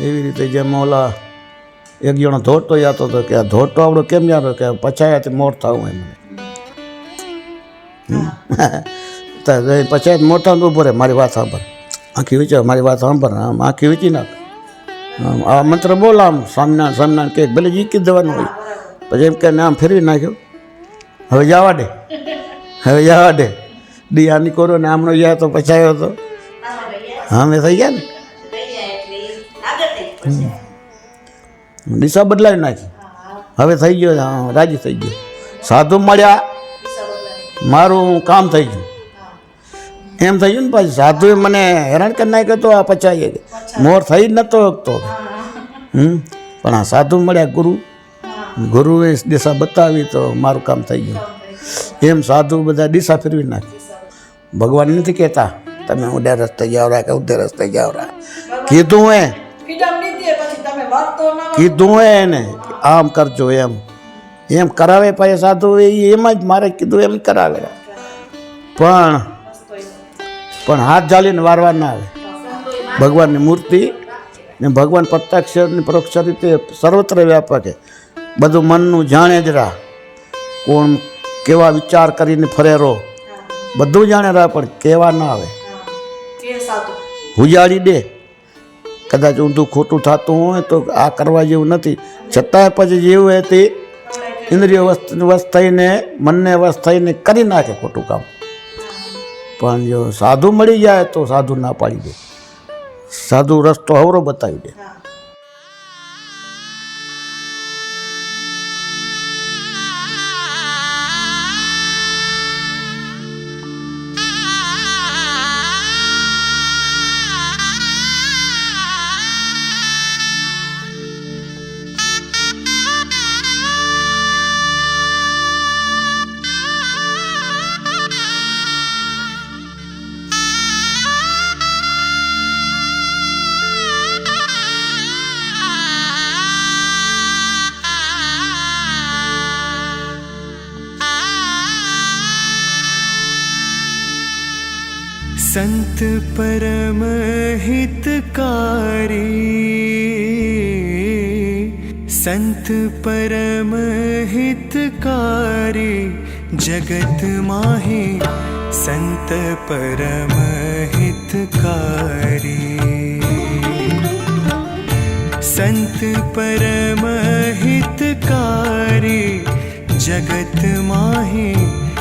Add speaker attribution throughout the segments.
Speaker 1: એવી રીતે જેમ ઓલા એક જણો ધોટો યાતો હતો કે આ ધોટો આપણો કેમ યાતો કે પછાયાથી મોર થવું એમ. તો પછાયાત મોટા ઊભો રહે મારી વાત સાંભળ. આખી વિચાર મારી વાત સાંભળ આમ આખી વીચી નાખ. આ મંત્ર બોલ આમ સ્વામિનારાયણ સ્વામિનારાયણ કે ભલે જીકી દેવાનું હોય. પછી એમ કે આમ ફેરવી નાખ્યો. હવે જવા દે. હવે જવા દે. ડી આની કરો ને આમનો ગયા તો પછાયો તો. હા મેં થઈ ગયા ને? દિશા બદલાવી નાખી. હવે થઈ ગયો રાજી થઈ ગયો. સાધુ મળ્યા મારું કામ થઈ ગયું. એમ થઈ ગયું ને પછી. સાધુએ મને હેરાન કરી નાખ્યો તો આ પચાઈ મોર થઈ જ નહોતો શકતો હમ. પણ આ સાધુ મળ્યા ગુરુ. ગુરુએ દિશા બતાવી તો મારું કામ થઈ ગયું. એમ સાધુ બધા દિશા ફેરવી નાખી. ભગવાન નથી કહેતા તમે ઉડે રસ્તે જાવ રહ્યા કે ઉડે રસ્તે જાવ રહ્યા કીધું હે. કીધું એને આમ કરજો એમ. એમ કરાવે પછી સાધુ એ એમ જ મારે કીધું એમ કરાવે. પણ પણ હાથ જાલીને વારવા ના આવે. ભગવાનની મૂર્તિ ને ભગવાન પ્રત્યક્ષરની પરોક્ષ રીતે સર્વત્ર વ્યાપક છે. બધું મનનું જાણે જ રા કોણ કેવા વિચાર કરીને ફરેરો બધું જાણે રા પણ કહેવા ના આવે. ઉજાળી દે. કદાચ ઊંધું ખોટું થતું હોય તો આ કરવા જેવું નથી. છતાંય પછી જેવું હોય તે ઇન્દ્રિય વસ્ત થઈને, મનને વશ થઈને કરી નાખે ખોટું કામ. પણ જો સાધુ મળી જાય તો સાધુ ના પાડી દે. સાધુ રસ્તો હવરો બતાવી દે.
Speaker 2: कारे सन्त परहित कारे जगत माहि सन्त परमहितकारी। कारे सन्त पर कारे जगतमााहे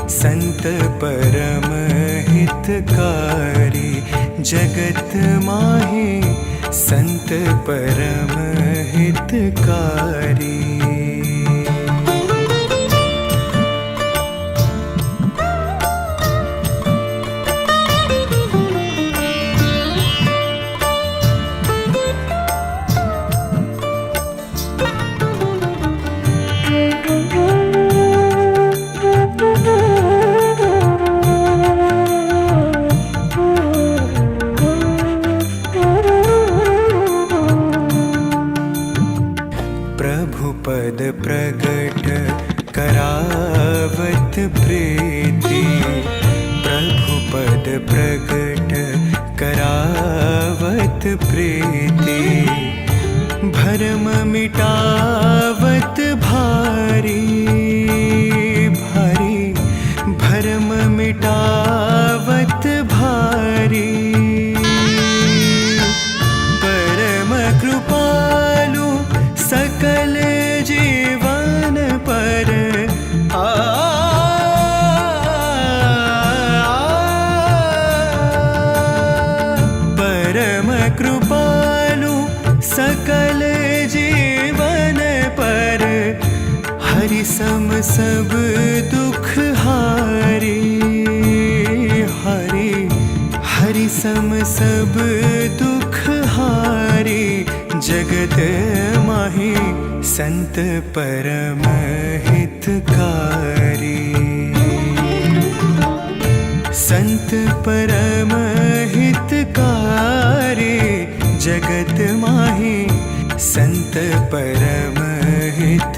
Speaker 2: सन्त पर हितकारी जगत माहे संत परम हितकारी प्रगट करावत प्रीति भरम मिटावत भारी भारी भरम मिटावत भारी कृपालु सकल जीवन पर हरि सम सब दुख हारी हरि हरि सम सब दुख हारी जगत माही संत परम हितकारी संत परम ઉપકારે જગત માહી સંત પરમ હિત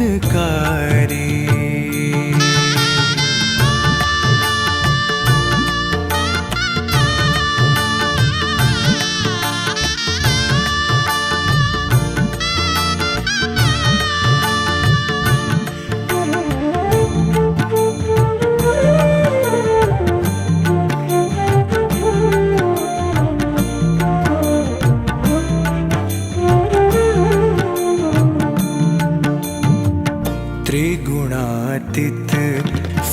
Speaker 2: त्रिगुणातीत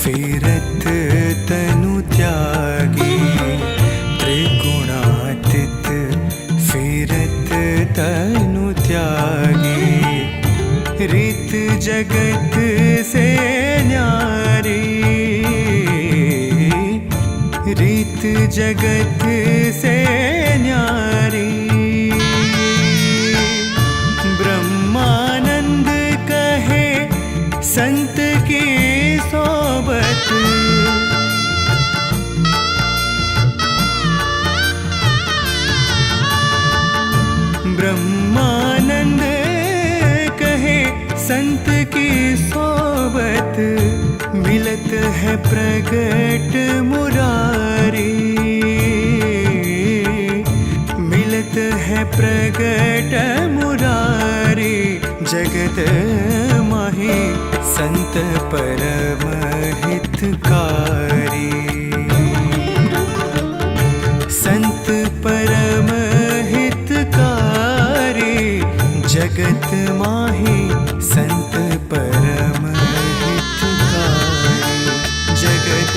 Speaker 2: फेरत तनु त्यागी त्रिगुणातीत फेरत तनु त्यागी रीत जगत से न्यारी रीत जगत से न्यारी ब्रह्मानंद कहे संत मिलत है प्रगट मुरारी मिलत है प्रगट मुरारी जगत माही संत परम हितकारी संत परम हितकारी जगत माही संत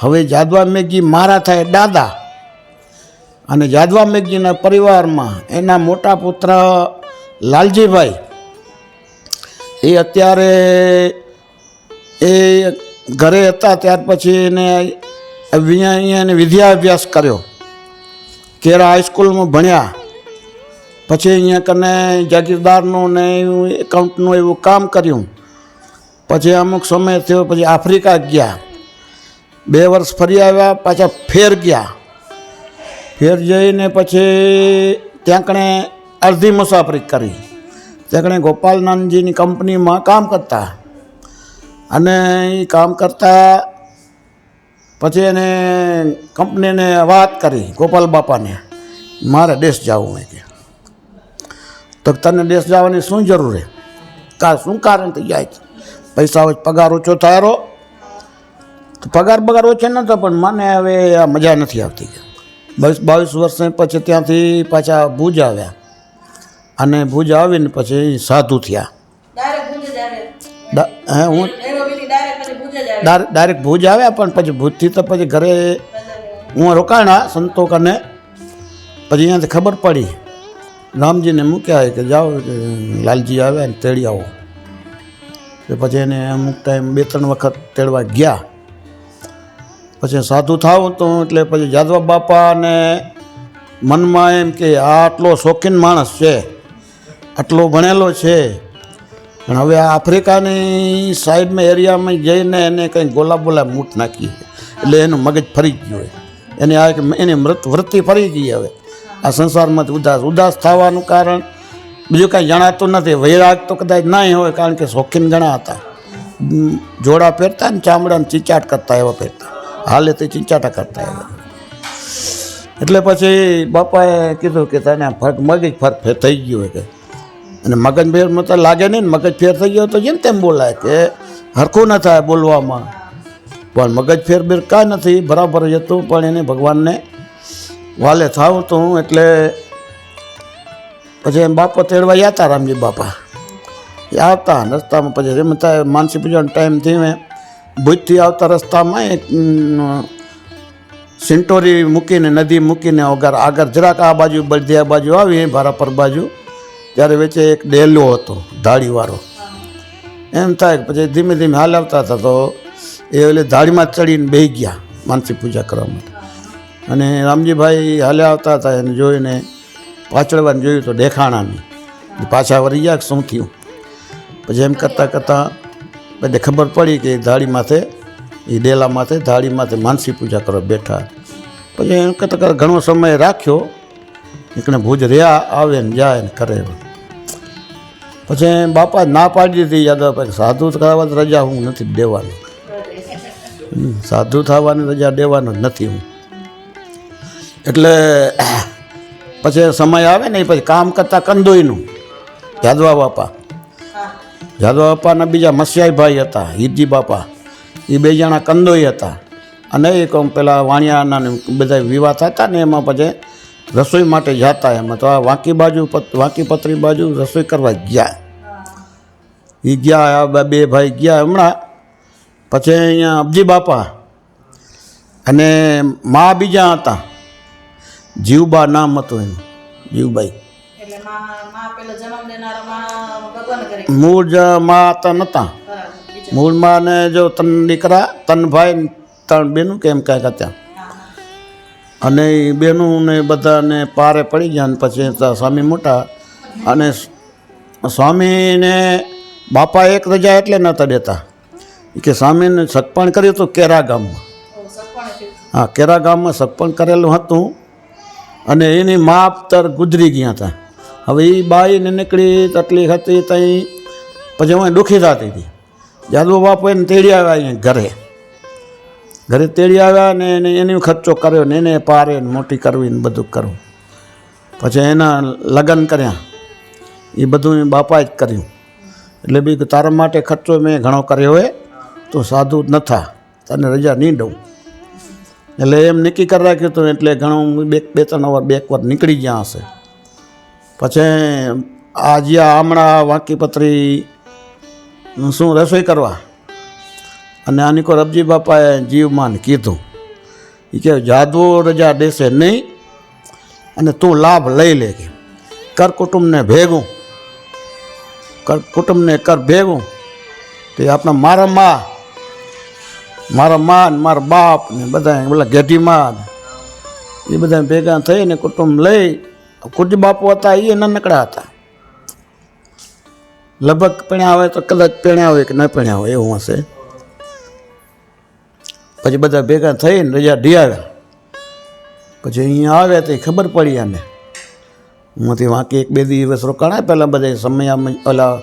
Speaker 1: હવે જાદવા મેઘજી મારા થાય દાદા. અને જાદવા મેઘજીના પરિવારમાં એના મોટા પુત્ર લાલજીભાઈ. એ અત્યારે એ ઘરે હતા, ત્યાર પછી એને અહીંયા એને વિદ્યાભ્યાસ કર્યો. કેરા હાઈસ્કૂલમાં ભણ્યા. પછી અહીંયા કને જાગીરદારનું ને એકાઉન્ટનું એવું કામ કર્યું. પછી અમુક સમય થયો, પછી આફ્રિકા ગયા. બે વર્ષ ફરી આવ્યા, પાછા ફેર ગયા. ફેર જઈને પછી ત્યાં કણે અડધી મુસાફરી કરી. ત્યાં કણે ગોપાલનંદજીની કંપનીમાં કામ કરતા. અને એ કામ કરતા પછી એને કંપનીને વાત કરી ગોપાલ બાપાને, મારે દેશ જવું મેં કે. તો તને દેશ જવાની શું જરૂર છે કા શું કારણ થઈ જાય પૈસા હોય પગાર ઓછો થાય પગાર બગાર ઓછો નતો પણ મને હવે આ મજા નથી આવતી. બાવીસ બાવીસ વર્ષ પછી ત્યાંથી પાછા ભુજ આવ્યા. અને ભુજ આવીને પછી સાધુ થયા. હે હું?
Speaker 3: ડાયરેક્ટ ભૂજે
Speaker 1: આવ્યા પણ પછી ભુજથી તો પછી ઘરે હું રોકાણા સંતો કને. પછી અહીંયાથી ખબર પડી. રામજીને મૂક્યા કે જાઓ લાલજી આવ્યા ને તેડી આવો. તો પછી એને અમુક ટાઈમ બે ત્રણ વખત તેડવા ગયા. પછી સાધુ થાવ તો એટલે પછી જાદવા બાપાને મનમાં એમ કે આ આટલો શોખીન માણસ છે, આટલો ભણેલો છે. પણ હવે આ આફ્રિકાની સાઈડમાં એરિયામાં જઈને એને કંઈ ગોલા બોલા મૂઠ નાખી એટલે એનું મગજ ફરી ગયું એને આ એની મૃત વૃત્તિ ફરી ગઈ હવે. આ સંસારમાંથી ઉદાસ ઉદાસ થવાનું કારણ બીજું કાંઈ જણાતું નથી. વૈરાગ તો કદાચ નહીં હોય કારણ કે શોખીન ઘણા હતા જોડા પહેરતા ને ચામડાને ચીચાટ કરતા એવા પહેરતા. હાલે તે ચિંચાટા કરતા આવ્યા એટલે પછી બાપાએ કીધું કે તને ફરક મગજ ફરક ફેર થઈ ગયું કે. અને મગજ ફેરમાં તો લાગે નહીં મગજ ફેર થઈ ગયો તો જેમ તેમ બોલાય કે હરખું ન થાય બોલવામાં. પણ મગજ ફેરબેર કાંઈ નથી, બરાબર જ હતું, પણ એને ભગવાનને વાલે થાવ તો એટલે પછી એમ બાપા તેડવા ગયા રામજી બાપા. એ આવતા રસ્તામાં પછી રમતા, માનસી પૂજાનો ટાઈમથી મેં ભુજથી આવતા રસ્તામાં એક સિન્ટોરી મૂકીને, નદી મૂકીને વગર આગળ જરાક આ બાજુ બળદિયા બાજુ આવી ભારાપર બાજુ, ત્યારે વચ્ચે એક ડેલો હતો, ધાડીવાળો. એમ થાય પછી ધીમે ધીમે હાલાવતા હતા તો એ એટલે ધાડીમાં ચડીને બેસી ગયા માનસી પૂજા કરવા માટે. અને રામજીભાઈ હાલ્યા આવતા હતા એને જોઈને પાછળવાને જોયું તો દેખાણાની પાછા વળી ગયા શું થયું? પછી એમ કરતાં કરતાં પછી ખબર પડી કે ધાડી માથે, એ ડેલા માથે ધાડી માથે માનસી પૂજા કરવા બેઠા. પછી એમ કરતાં કરે ઘણો સમય રાખ્યો, એકને ભુજ રહ્યા, આવે ને જાય ને કરે પછી બાપા ના પાડી દીધી યાદવ સાધુ કરાવવા તો રજા હું નથી દેવાની. સાધુ થવાની રજા દેવાનો નથી હું. એટલે પછી સમય આવે ને, એ પછી કામ કરતા કંદોઈનું. યાદવા બાપા.
Speaker 3: હા
Speaker 1: યાદવા બાપાના બીજા મસિયાઈભાઈ હતા, હિરજી બાપા. એ બે જણા કંદોઈ હતા. અને એક પેલા વાણિયાના બધા વિવાહ થતા ને એમાં પછી રસોઈ માટે જતા એમાં. તો આ વાંકી બાજુ વાંકી પતરી બાજુ રસોઈ કરવા ગયા. એ ગયા, આ બે ભાઈ ગયા હમણાં. પછી અહીંયા અબજી બાપા અને મા બીજા હતા. જીવબા નામ હતું એનું, જીવબાઈ. મૂળ મા નહોતા
Speaker 3: બરાબર
Speaker 1: મૂળમાં ને જો તન દીકરા તન ભાઈ ત્રણ બેનું કેમ કાંઈક હતા. અને એ બેનું ને બધાને પારે પડી ગયા ને પછી તો સ્વામી મોટા. અને સ્વામીને બાપા એક રજા એટલે નહોતા દેતા. કે સ્વામીને સગપણ કર્યું હતું કેરા ગામમાં. હા કેરા ગામમાં સગપણ કરેલું હતું. અને એની મા તર ગુજરી ગયા હતા. હવે એ બાઈને નીકળી તકલીફ હતી ત્યાં પછી હું દુઃખી થતી હતી. જાદુ બાપુ એને તેડી આવ્યા અહીંયા ઘરે. ઘરે તેડી આવ્યા ને એને એની ખર્ચો કર્યો ને એને પારે ને મોટી કરવી ને બધું કરવું પછી એના લગ્ન કર્યા. એ બધું બાપાએ જ કર્યું. એટલે બી તારા માટે ખર્ચો મેં ઘણો કર્યો હોય તો સાધુ જ નથા. તને રજા નહીં દઉં. એટલે એમ નક્કી કરી રાખ્યું હતું એટલે ઘણું બે બે ત્રણ વાર, બે એક વાર નીકળી ગયા હશે. પછી આ જ્યાં હમણાં વાંકીપત્રી શું રસોઈ કરવા? અને આની કો રબજી બાપાએ જીવમાન કીધું. એ કે જાદવો રજા દેશે નહીં, અને તું લાભ લઈ લે કે કર કુટુંબને ભેગું. કર કુટુંબને કર ભેગું. તે આપણા મારા મા મારા મા ને મારા બાપ ને બધા પેલા ગેઢી એ બધા ભેગા થઈને કુટુંબ લઈ કુજ બાપુ હતા એ નાનકડા હતા. લગભગ પીણ્યા હોય તો કદાચ પીણ્યા હોય કે ન પીણ્યા હોય, એવું હશે. પછી બધા ભેગા થઈને રજા ઢી આવ્યા પછી અહીંયા આવ્યા તો ખબર પડી આને. હુંથી વાંકી એક બે દિવસ રોકાણા, પહેલાં બધા સમય ઓલા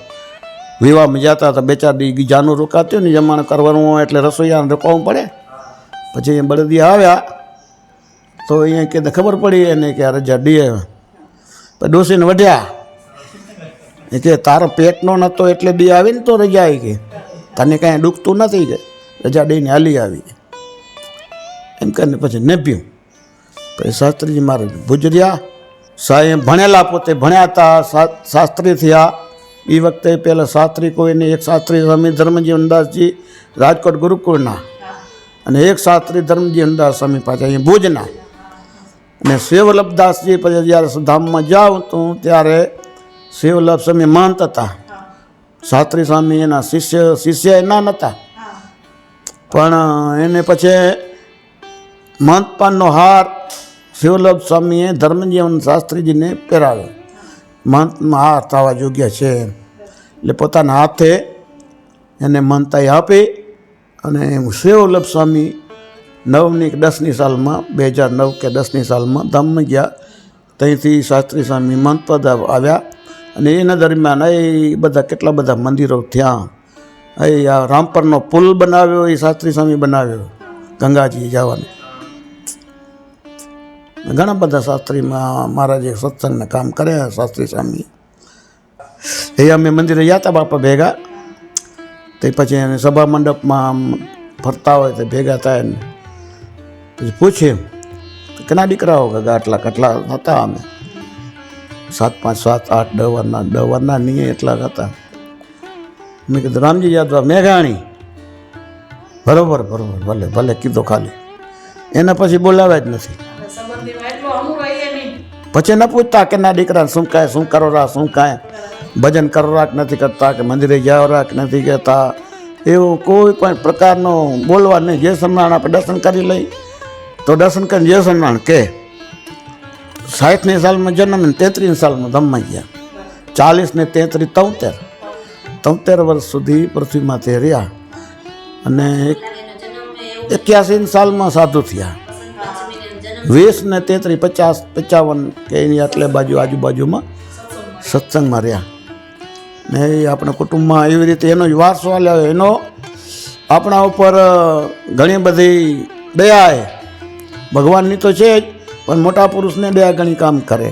Speaker 1: વિવાહમાં જતા હતા, બે ચાર દી જાનું રોકાતું ને, જમણ કરવાનું હોય એટલે રસોઈયાને રોકાવવું પડે. પછી અહીંયા બળદિયા આવ્યા, તો અહીંયા કે ખબર પડી એને કે આ રજા ડી આવ્યા. ડોસીને વઢ્યા એ કે, તારો પેટનો નહોતો એટલે બી આવીને તો રજા આવી ગઈ. તને કાંઈ દુખતું નથી કે? રજા દઈને હાલી આવી. એમ કરીને પછી નેપ્યું પછી શાસ્ત્રીજી મારે ભુજર્યા સાહેબ ભણેલા પોતે ભણ્યા હતા શાસ્ત્રી થયા. એ વખતે પહેલાં શાસ્ત્રી કોઈને, એક શાસ્ત્રી સ્વામી ધર્મજી અંદાસજી રાજકોટ ગુરુકુળના. અને એક શાસ્ત્રી ધર્મજી અંદાસ સ્વામી પાછા અહીંયા ભુજના. અને શિવલભદાસજી પછી જ્યારે ધામમાં જાઉં તો ત્યારે શિવલભ સ્વામી મહંત હતા. શાસ્ત્રી સ્વામી એના શિષ્ય શિષ્ય એના નહોતા
Speaker 3: હા.
Speaker 1: પણ એને પછી મહંતપાનનો હાર શિવલભ સ્વામીએ ધર્મજીવન શાસ્ત્રીજીને પહેરાવ્યો. મહંતમાં હાર થવા યોગ્ય છે. એટલે પોતાના હાથે એને મહંતાઈ આપી અને શિવલભ સ્વામી નવની દસની સાલમાં, બે હજાર નવ કે દસની સાલમાં ધામમાં ગયા. ત્યાંથી શાસ્ત્રી સ્વામી મંતપદ આવ્યા. અને એના દરમિયાન એ બધા કેટલા બધા મંદિરો થયા. એ આ રામપરનો પુલ બનાવ્યો, એ શાસ્ત્રી સ્વામી બનાવ્યો, ગંગાજી જવાનો. ઘણા બધા શાસ્ત્રીમાં મહારાજે સત્સંગના કામ કર્યા, શાસ્ત્રી સ્વામી. એ અમે મંદિરે ગયા હતા બાપા ભેગા. તે પછી એને સભા મંડપમાં આમ ફરતા હોય તો ભેગા થાય ને. પછી પૂછ્યું કેટલા દીકરાઓ કે આટલા કેટલા હતા અમે? સાત પાંચ સાત આઠ ડવરના વરના દસ નહીં એટલા હતા. મેં કીધું રામજી યાદવા મેઘાણી. બરોબર બરોબર ભલે ભલે કીધો ખાલી. એના પછી બોલાવ્યા જ નથી. પછી ન પૂછતા કે ના દીકરા શું કાંઈ શું કરો રા શું કાંઈ? ભજન કરો રાખ નથી કરતા કે મંદિરે જાઓ રાખ નથી કહેતા. એવું કોઈ પણ પ્રકારનો બોલવા નહીં. જે સન્માન આપણે દર્શન કરી લઈ તો જે સન્માન કે સાઠની સાલમાં જન્મ ને તેત્રીસ સાલમાં ધમમાં ગયા. ચાલીસ ને તેત્રીસ તોતેર. તોતેર વર્ષ સુધી પૃથ્વીમાં તે રહ્યા. અને એક્યાસી સાલમાં સાધુ થયા. વીસ ને તેત્રીસ પચાસ, પચાવન કે એની આટલે બાજુ આજુબાજુમાં સત્સંગમાં રહ્યા. ને એ આપણા કુટુંબમાં એવી રીતે એનો જ વારસો આવ્યો એનો આપણા ઉપર ઘણી બધી દયા ભગવાનની તો છે જ, પણ મોટા પુરુષને બે ઘણી કામ કરે.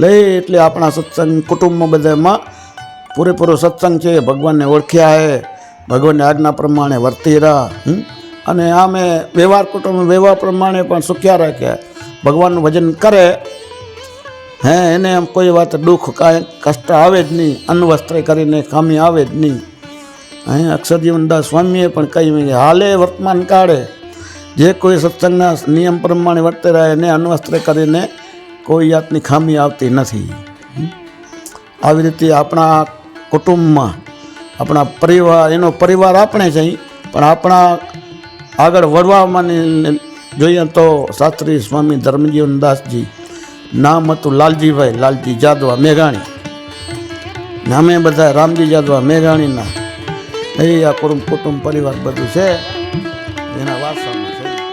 Speaker 1: લઈ એટલે આપણા સત્સંગ કુટુંબમાં બધામાં પૂરેપૂરો સત્સંગ છે, ભગવાનને ઓળખ્યા હે, ભગવાનની આજ્ઞા પ્રમાણે વર્તી રહ્યા અને આમે વ્યવહાર કુટુંબ વ્યવહાર પ્રમાણે પણ સુખ્યા રાખ્યા. ભગવાનનું ભજન કરે, હે, એને એમ કોઈ વાત દુઃખ કાંઈ કષ્ટ આવે જ નહીં, અન્નવસ્ત્ર કરીને ખામી આવે જ નહીં. અહીં અક્ષરજીવનદાસ સ્વામીએ પણ કહ્યું, હાલે વર્તમાન કાળે. જે કોઈ સત્સંગના નિયમ પ્રમાણે વર્તે રહે એને અન્વસ્ત્ર કરીને કોઈ જાતની ખામી આવતી નથી. આવી રીતે આપણા કુટુંબમાં, આપણા પરિવાર, એનો પરિવાર આપણે છે, પણ આપણા આગળ વળવામાં જોઈએ તો શાસ્ત્રી સ્વામી ધર્મજીવનદાસજી નામ હતું લાલજીભાઈ, લાલજી જાદવા મેઘાણી. નામે બધા રામજી જાદવા મેઘાણીના. એ આ કુટુંબ કુટુંબ પરિવાર બધું છે. and I love something.